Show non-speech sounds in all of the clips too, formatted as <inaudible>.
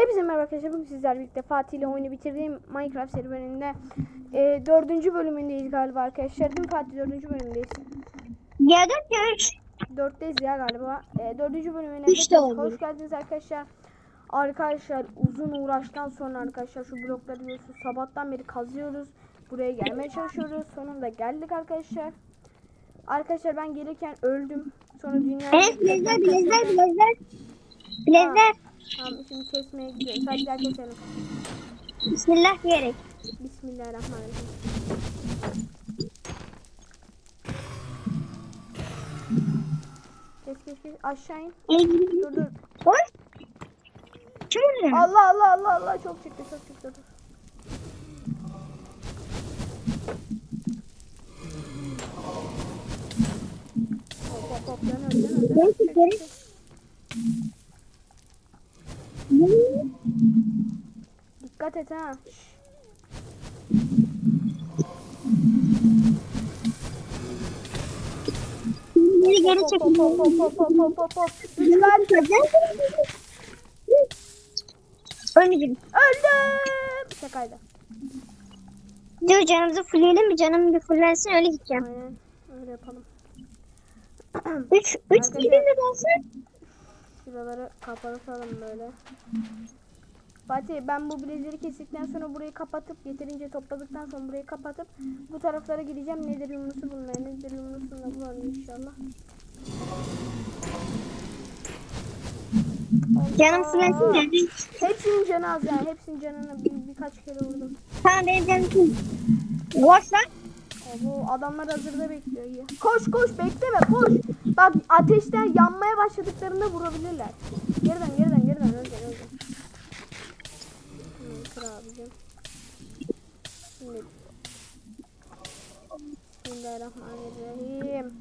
Hepinize merhaba arkadaşlar. Bugün sizlerle birlikte Fatih ile oyunu bitirdiğim Minecraft serüveninde e, dördüncü bölümündeyiz galiba arkadaşlar. Değil mi Fatih? Dördüncü bölümündeyiz. Ya dört üç. Dörtteyiz ya galiba. E, dördüncü bölümüne olabilir. hoş geldiniz arkadaşlar. Arkadaşlar uzun uğraştan sonra arkadaşlar şu blokları biliyorsunuz sabahtan beri kazıyoruz. Buraya gelmeye çalışıyoruz. Sonunda geldik arkadaşlar. Arkadaşlar ben gelirken öldüm. Sonra dünya Evet bilezler bilezler bilezler. Bilezler. Tamam şimdi kesmeye gidiyoruz. Hadi gel keselim. Bismillah diyerek. Bismillahirrahmanirrahim. Kes kes kes aşağı in. Dur dur. Oy. Kim vuruyor? Allah Allah Allah Allah çok çıktı çok çıktı dur. Hop hop hop dön dön dön. Dikkat et ha. Geri geri çekin. Hop hop hop hop hop hop hop. Rüzgar Ölmeyeceğim. Öldüm. Şakaydı. Dur canımızı fulleyelim mi? Canım bir fullensin öyle gideceğim. Aynen. Öyle yapalım. 3 3 gibi mi gelsin? Şuraları kapatalım böyle. Fatih ben bu bilezleri kestikten sonra burayı kapatıp yeterince topladıktan sonra burayı kapatıp bu taraflara gideceğim. Nedir yumrusu bulmaya. Nedir yumrusunu da bulalım inşallah. Canım fullensin de. Hepsinin canı az yani. Hepsinin canını bir, birkaç kere vurdum. Tamam benim canım. Boş lan. Bu adamlar hazırda bekliyor. Koş koş bekleme koş. Bak ateşten yanmaya başladıklarında vurabilirler. Geriden geriden geriden öleceksin. Hemen kır abicim. Şimdi. Bismillahirrahmanirrahim.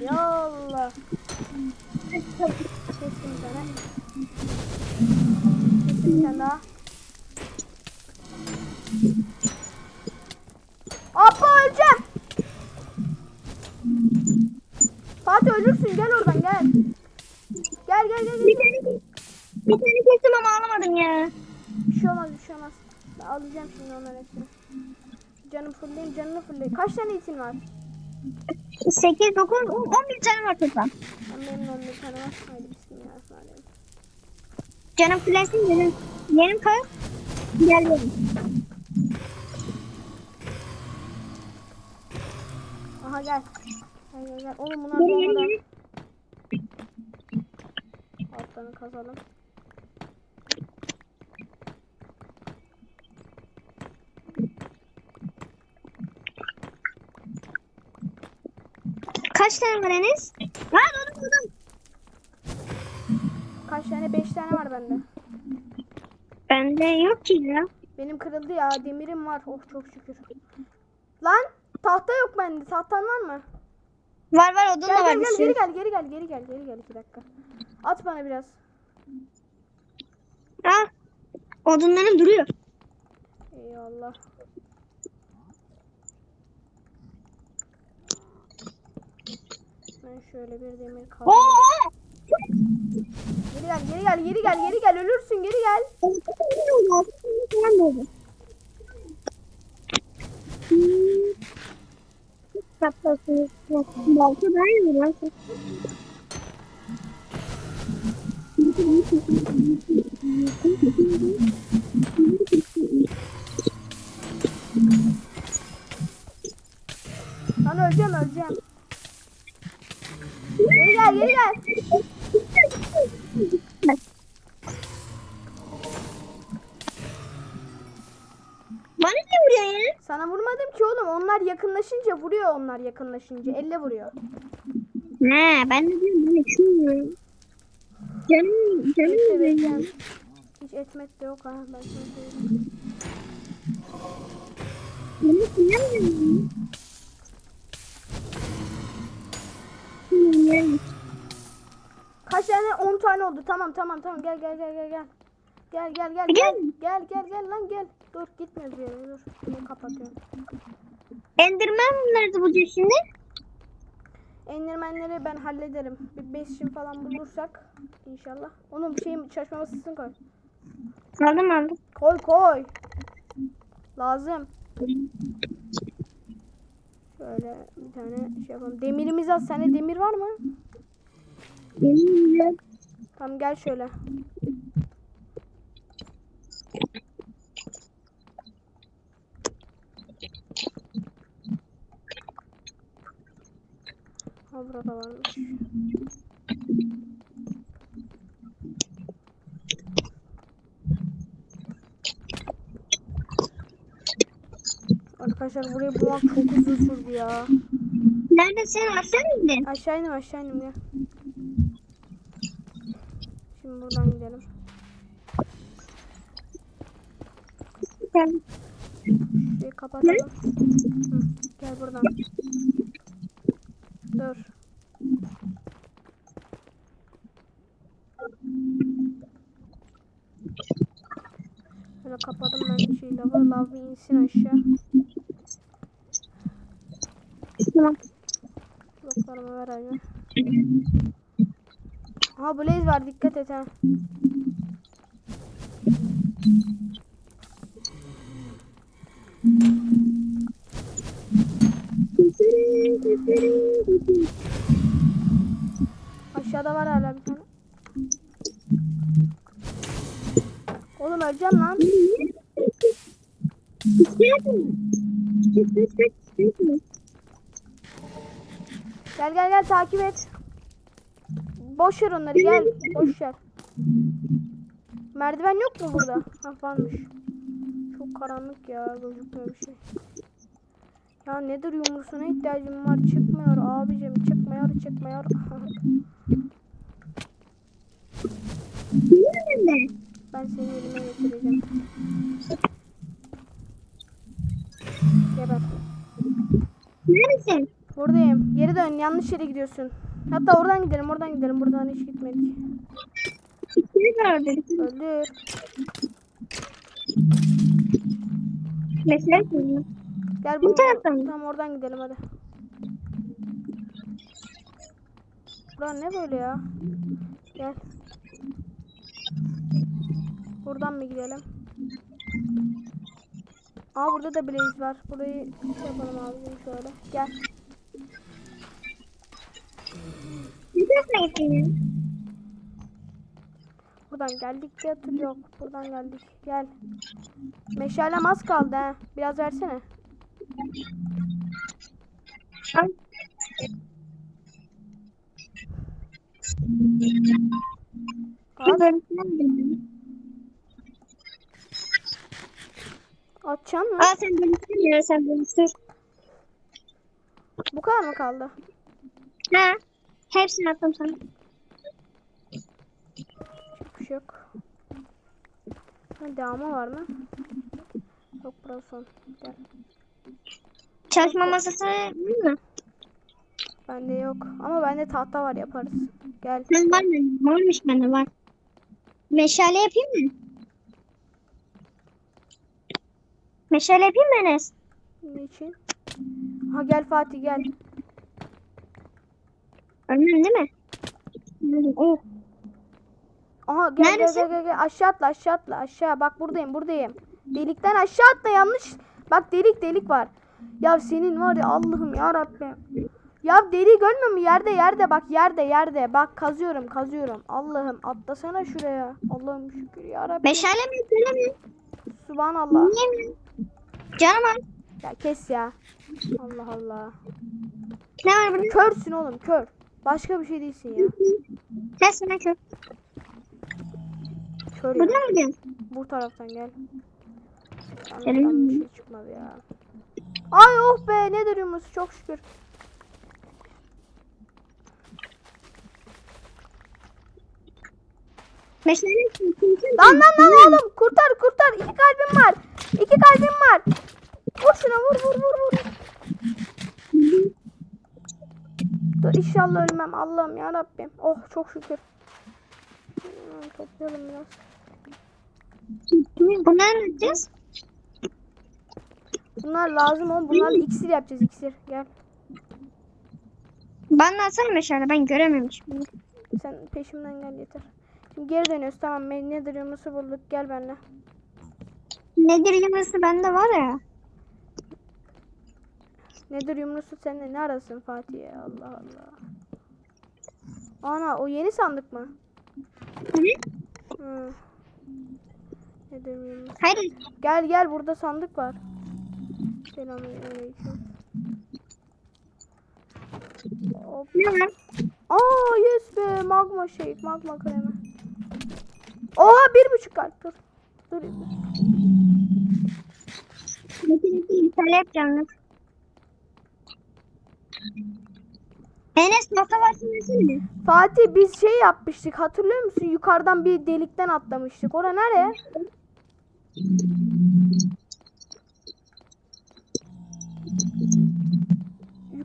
Ya Allah. Kestim tane. Kestim daha. Abba öleceğim. Fatih ölürsün gel oradan gel. Gel gel gel. Bir tane, bir tane kestim ama alamadım ya. Bir şey olmaz bir şey olmaz. Ben alacağım şimdi onların hepsini. Canım fullleyim canını fullleyim. Kaç tane itin var? 8, 9, 11 tane var toplam. Ben benim 11 tane var. Haydi bismillahirrahmanirrahim. Canım fullensin canım. Yerim kalk. Gel benim. Aha gel. Gel gel gel. Oğlum bunlar geri. Altlarını kazalım. Kaç tane var Enes? Ha buldum buldum. Kaç tane? 5 tane var bende. Bende yok ki ya. Benim kırıldı ya. Demirim var. Oh çok şükür. Lan tahta yok bende. Tahtan var mı? Var var odun Gel da var gel sürü. geri gel geri gel geri gel geri gel 2 dakika. At bana biraz. Ha. Odunların duruyor. Eyvallah. Ben şöyle bir demir kaldı. Oo! Geri gel geri gel geri gel geri gel ölürsün geri gel. saplasınız. Balta ben yiyorum. Lan öleceğim öleceğim. Geri gel geri gel. Sana vurmadım ki oğlum. Onlar yakınlaşınca vuruyor onlar yakınlaşınca. Elle vuruyor. Ne ben de diyorum ben şu Canım canım Bekle vuruyor. bekleyeceğim. Hiç etmet de yok ha. Ben sana söyleyeyim. Beni sinirlenmiyor. Hmm, Kaç tane? 10 tane oldu. Tamam tamam tamam. Gel gel gel gel gel. Gel gel gel Gel. gel. Gel gel gel lan gel. Dur gitme bir yere dur. Bunu kapatıyorum. Enderman nerede bulacağız şimdi? Endermenleri ben hallederim. Bir 5 falan bulursak inşallah. Onun şeyim çalışma masasını koy. Aldım aldım. Koy koy. Lazım. Şöyle bir tane şey yapalım. Demirimiz az. Sende demir var mı? Yemin Tamam gel şöyle. Ha burada varmış. Arkadaşlar burayı bulmak çok uzun sürdü ya. Neredesin? Aşağı mı indin? Aşağı inim aşağı inim ya. Şimdi buradan gidelim. Gel. Şurayı kapatalım. Hı, gel buradan. Dur. Şöyle kapadım ben şey lavı. Lav bir insin aşağı. Tamam. Bloklarımı ver abi. Aha blaze var dikkat et ha. Aşağıda var hala bir tane. Oğlum öleceğim lan. Gel gel gel takip et. Boş ver onları gel. Boş ver. Merdiven yok mu burada? Ha varmış. Çok karanlık ya gözükmüyor bir şey. Ya nedir yumrusuna ihtiyacım var çıkmıyor abicim çıkmıyor çıkmıyor. <laughs> ben seni elime getireceğim. Geber. Neredesin? Buradayım. Geri dön. Yanlış yere gidiyorsun. Hatta oradan gidelim. Oradan gidelim. Buradan hiç gitmedik. Orada? Öldür. Mesela Gel Bu taraftan? Tamam oradan gidelim hadi. Bura ne böyle ya? Gel. Buradan mı gidelim? Aa burada da blaze var. Burayı şey yapalım abicim şöyle. Gel. Buradan geldik diye hatırlıyorum. Buradan geldik. Gel. Meşalem az kaldı ha. Biraz versene. Al. At. Bölümden Atacaksın mı? Aa sen bölümsün ya sen bölümsün. Bu kadar mı kaldı? Ha. Hepsini attım sana. Hiçbir şey yok. Ha, devamı var mı? Yok burası son. Gel. Çalışma masası var mı? Bende yok. Ama bende tahta var yaparız. Gel. Ben var mı? Varmış bende var. Meşale yapayım mı? Meşale yapayım mı Enes? Niçin? Ha gel Fatih gel. Ölmem değil mi? Oh. Aha gel gel Neredesin? gel gel gel. Aşağı atla aşağı atla aşağı. Bak buradayım buradayım. Delikten aşağı atla yanlış. Bak delik delik var. Ya senin var ya Allah'ım ya Rabbim. Ya deliği görmüyor musun? Yerde yerde bak yerde yerde. Bak kazıyorum kazıyorum. Allah'ım atlasana şuraya. Allah'ım şükür ya Rabbim. Meşale mi? Meşale mi? Subhanallah. Niye mi? Canım al. Ya kes ya. Allah Allah. Ne var burada? Körsün oğlum kör. Başka bir şey değilsin ya. Kes ne? Kör ya. Burada mı diyorsun? Bu taraftan gel. Mi? şey çıkmadı ya. Ay oh be ne duruyormuş çok şükür. Lan lan lan oğlum kurtar kurtar. İki kalbim var. İki kalbim var. Vur şuna vur vur vur vur. Dur inşallah ölmem Allah'ım ya Rabbim. Oh çok şükür. Hmm, Toplayalım biraz. Bunları ne yapacağız? Bunlar lazım oğlum. Bunlarla iksir yapacağız iksir. Gel. Bana atsana meşale ben görememişim. Sen peşimden gel yeter. Şimdi geri dönüyoruz. Tamam. Nedir yumrusu bulduk. Gel benimle. Nedir yumrusu bende var ya. Nedir yumrusu seninle ne arasın Fatih ya? Allah Allah. Ana o yeni sandık mı? Hı hı. Hı. Nedir yumrusu? Hayır. Gel gel burada sandık var. Selamünaleyküm. Hop. Ne? Aa yes be magma şey magma kremi. Oha bir buçuk kalp dur. Dur. İptal yapacağım. Enes nota versene. Fatih biz şey yapmıştık hatırlıyor musun? Yukarıdan bir delikten atlamıştık. Ora nereye?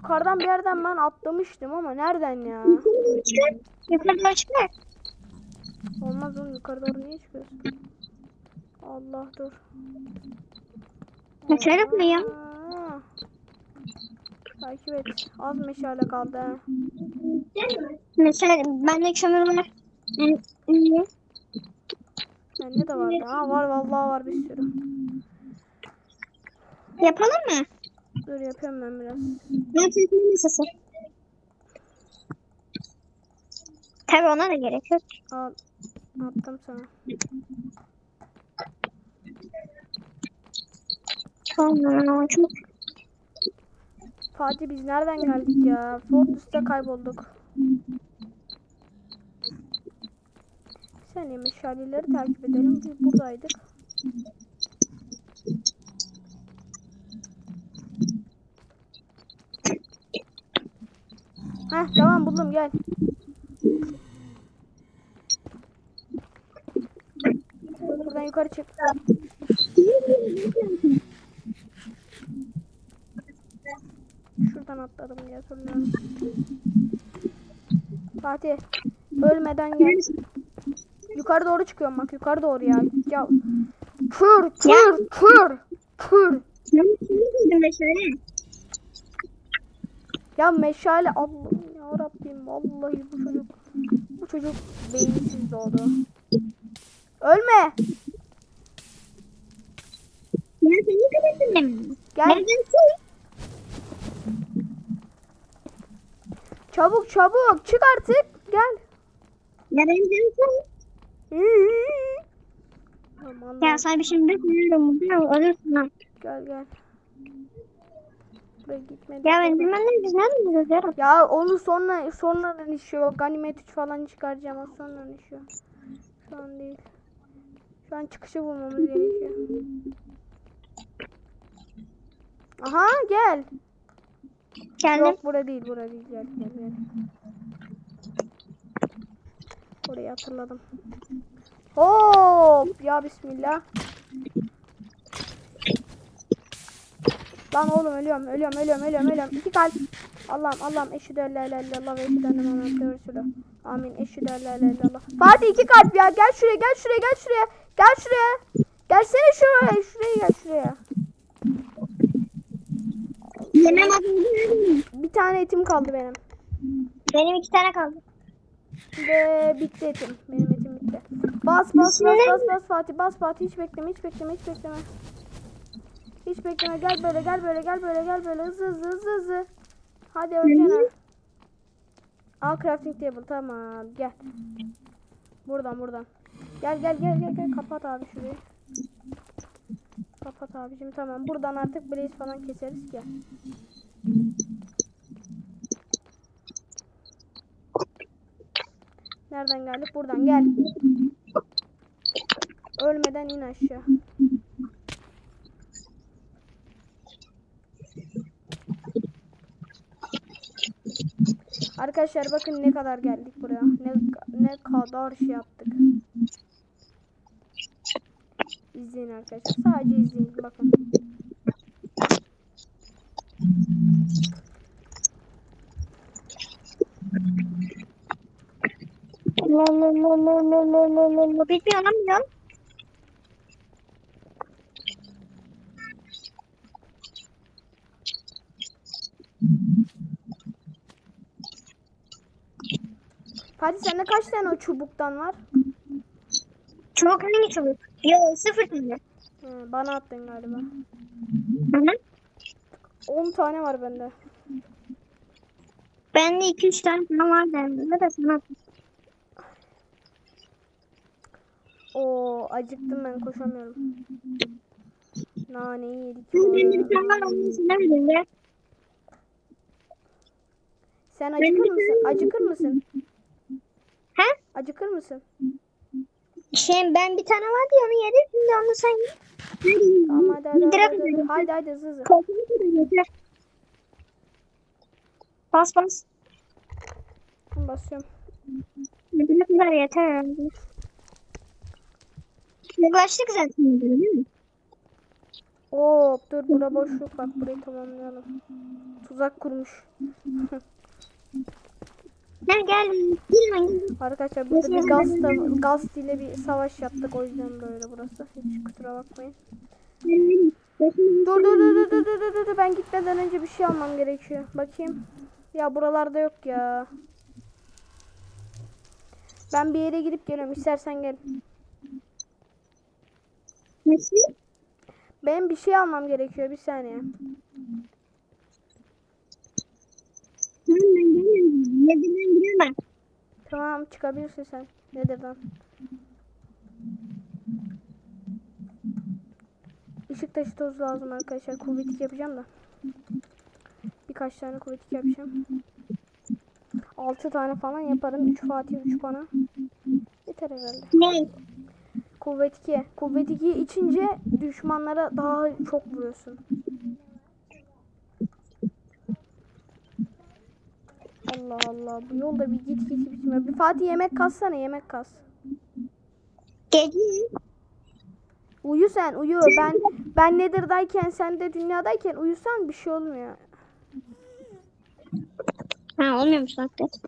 Yukarıdan bir yerden ben atlamıştım ama nereden ya? Yukarı doğru çıkar. Olmaz oğlum yukarı doğru niye çıkıyorsun? Allah dur. Yukarı mı ya? Takip et. Az meşale kaldı ha. Mesela bende kömür var. Hı. Bende de vardı. Ha var vallahi var bir sürü. Yapalım mı? Dur yapıyorum ben biraz. Ben çekme masası. Tabii ona da gerek yok. Al. Attım sana. Tamam. Çok Fatih biz nereden geldik ya? Fortress'ta kaybolduk. Bir saniye meşaleleri takip edelim. Biz buradaydık. Heh tamam buldum gel. Buradan yukarı çık. Şuradan atladım diye hatırlıyorum. Fatih ölmeden gel. Yukarı doğru çıkıyorum bak yukarı doğru ya. Ya kür kür kür kür. Ya meşale Rabbim vallahi bu çocuk bu çocuk beyinsiz doğdu. Ölme. Ben seni mi? Gel sen? çabuk çabuk çık artık gel. Aman Ya bir şey bilmiyorum. Bilmiyorum. Ölürsün lan. Gel gel. Buraya gitmedik. Ya ben bilmem ne biz nereden biliyoruz ya? Ya onu sonra sonradan işiyor. Ganimet 3 falan çıkaracağım. Az sonra işiyor. Şu an değil. Şu an çıkışı bulmamız gerekiyor. Aha gel. Geldim. Yok bura değil bura değil. Gel gel gel. Orayı hatırladım. Hop ya bismillah. Lan oğlum ölüyorum ölüyorum ölüyorum ölüyorum ölüyorum. İki kalp. Allah'ım Allah'ım eşhedü en la ilahe illallah ve enne Muhammeden Resulullah. Amin eşhedü en la ilahe illallah. Fatih iki kalp ya gel şuraya gel şuraya gel şuraya. Gel şuraya. Gelsene şuraya şuraya gel şuraya. Adını Bir tane etim kaldı benim. Benim iki tane kaldı. Ve bitti etim. Benim etim bitti. Bas bas bas bas bas Fatih bas Fatih hiç bekleme hiç bekleme hiç bekleme. Hiç bekleme gel böyle gel böyle gel böyle gel böyle hızlı hızlı hızlı hızlı. Hadi öleceksin. Al crafting table tamam gel. Buradan buradan. Gel gel gel gel gel kapat abi şurayı. Kapat abicim tamam. Buradan artık blaze falan keseriz ki. Nereden geldik? Buradan gel. Ölmeden in aşağı. Arkadaşlar bakın ne kadar geldik buraya. Ne, ne kadar şey yaptık. İzleyin arkadaşlar. Sadece izleyin. Bakın. La la la la la la la la. Bilmiyorum. Fatih sende kaç tane o çubuktan var? Çubuk hangi çubuk? Yok sıfır tane. Hı, bana attın galiba. Hı hı. 10 tane var bende. Bende 2-3 tane falan var derdim. da sana atayım. Oo acıktım ben koşamıyorum. Naneyi yedik. Bende. Sen acıkır mısın? Acıkır mısın? Acıkır mısın? Şey ben bir tane vardı ya onu yedim. Şimdi onu sen ye. Tamam hadi hadi hadi, hadi, hadi. yedim. hadi, hadi hızlı hızlı. Bas bas. Basıyorum. Ne kadar yeter herhalde. Yaklaştık zaten değil mi? Hop dur bura boşluk bak burayı tamamlayalım. Tuzak kurmuş. <laughs> Gel gel. Gel. Arkadaşlar burada bir gaz, gaz ile bir savaş yaptık o yüzden böyle burası. Hiç kusura bakmayın. Dur dur dur dur dur dur dur dur ben gitmeden önce bir şey almam gerekiyor. Bakayım. Ya buralarda yok ya. Ben bir yere gidip geliyorum. İstersen gel. Nasıl? Benim bir şey almam gerekiyor. Bir saniye. Tamam ben geliyorum. Yedirden giremem. Tamam çıkabilirsin sen. Nedir lan? Işık taşı tozu lazım arkadaşlar. Kuvvetlik yapacağım da. Birkaç tane kuvvetlik yapacağım. 6 tane falan yaparım. 3 Fatih 3 bana. Yeter herhalde. Ne? Kuvvet 2. Kuvvet 2 içince düşmanlara daha çok vuruyorsun. Allah Allah. Bu yolda bir git git bitmiyor. Bir Fatih yemek kassana yemek kas. Gece. Uyu sen uyu. Ben ben Nether'dayken sen de dünyadayken uyusan bir şey olmuyor. Ha olmuyormuş hakikaten.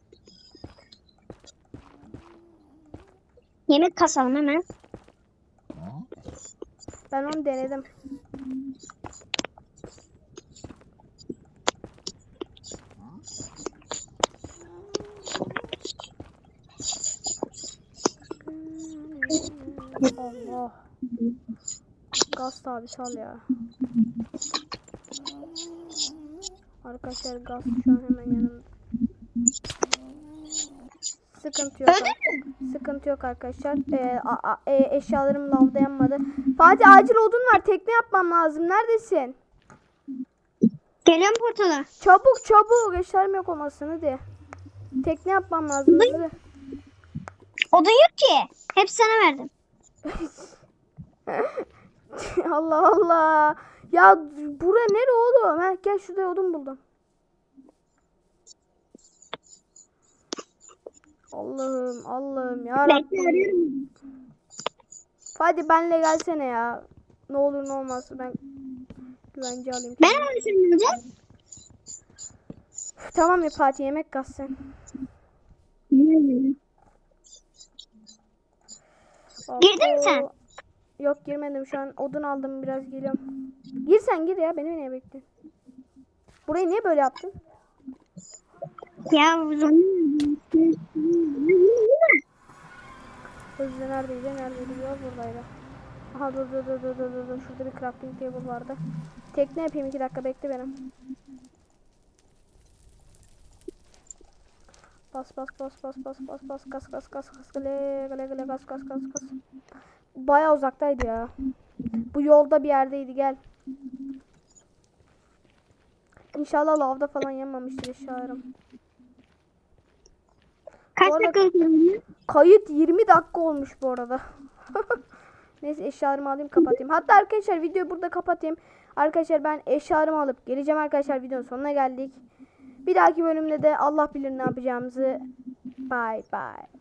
Yemek kasalım hemen. Ben onu denedim. Allah. Gaz tabi sal ya. Arkadaşlar gaz şu an hemen yanımda. Sıkıntı yok. Sıkıntı yok arkadaşlar. Ee, a- a- e, eşyalarım lavda yanmadı. Fatih acil odun var. Tekne yapmam lazım. Neredesin? Geliyorum portala. Çabuk çabuk. Eşyalarım yok olmasın hadi. Tekne yapmam lazım. Hızlı. Odun yok ki. Hep sana verdim. <laughs> Allah Allah. Ya bura nere oğlum? Heh, gel şurada odun buldum. Allah'ım Allah'ım ya Rabbim. Hadi benle gelsene ya. Ne olur ne olmaz ben güvence alayım. Ben ne olacak? Tamam ya Fatih yemek kaz sen. Girdin mi sen? Yok girmedim şu an odun aldım biraz geliyorum. Gir sen gir ya beni niye bekliyorsun? Burayı niye böyle yaptın? Ya Hızlı neredeydi? Neredeydi? Yol buradaydı. Aha dur dur dur dur dur dur. dur. Şurada bir crafting table vardı. Tekne yapayım iki dakika bekle benim. Bas bas bas bas bas bas bas kas kas kas kas gale gale gale kas kas kas kas. Baya uzaktaydı ya. Bu yolda bir yerdeydi gel. İnşallah lavda falan yanmamıştır eşyalarım. Kaç arada- dakika? Kayıt 20 dakika olmuş bu arada. <laughs> Neyse eşyalarımı alayım kapatayım. Hatta arkadaşlar videoyu burada kapatayım. Arkadaşlar ben eşyalarımı alıp geleceğim arkadaşlar videonun sonuna geldik. Bir dahaki bölümde de Allah bilir ne yapacağımızı. Bye bye.